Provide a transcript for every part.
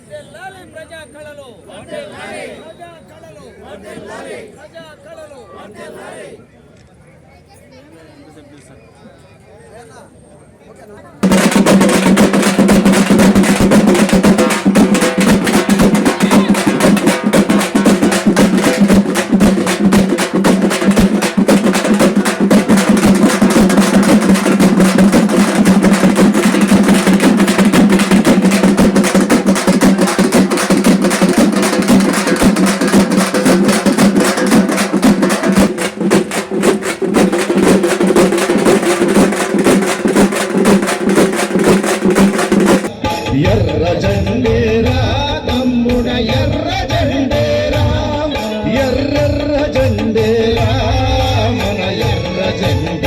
వర్ధిల్లాలి ప్రజా కళలు. వర్ధిల్లాలి ప్రజా కళలు. వర్ధిల్లాలి ప్రజా కళలు. వర్ధిల్లాలి ఓకేనా?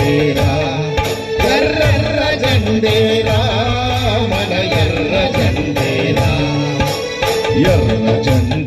జెండేరా ఎర్ర జెండేరా మన ఎర్ర జెండేరా. ఎర్ర జెండేరా.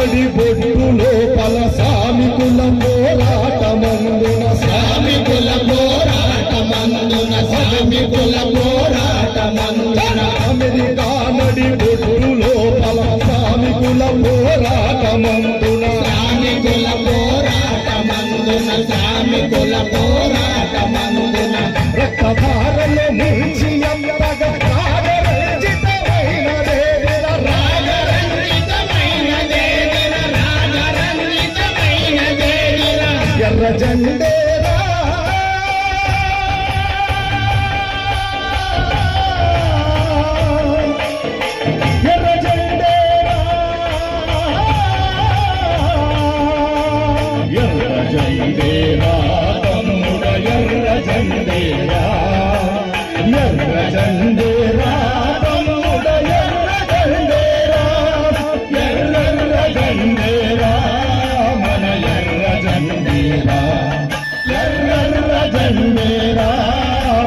అమెరికా నడి బొడ్డు లోపల సామికులం పోరాటమందున సామికుల పోరాటమందున సామికుల పోరాటమందున అమెరికా నడి బొడ్డు లోపల సామికుల పోరాటమందున సామికుల పోరాటమందున సామికుల పోరాటమందున రక్తధారలో ఎర్ర జెండేరా ఎర్ర జెండేరా ఎర్ర జెండేరా తమ్ముడ ఎర్ర జెండేరా ఎర్ర జెండేరా ఎర్ర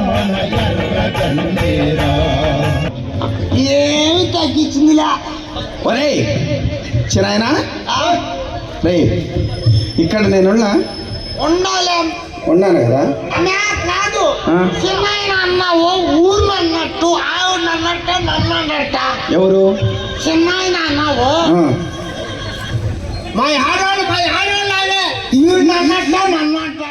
మన ఎర్ర ఏమి తగ్గించిందిలా? ఒరే చిరాయనా రే ఇక్కడ ఉండాలి. ఉన్నాను కదా? అన్నావు ఊర్లో అన్నట్టు ఆవిడ అన్నట్టు నన్ను అన్నట్ట ఎవరు? చిన్న అన్నావు మా ఆడవాళ్ళు You're not, not, not, not, not.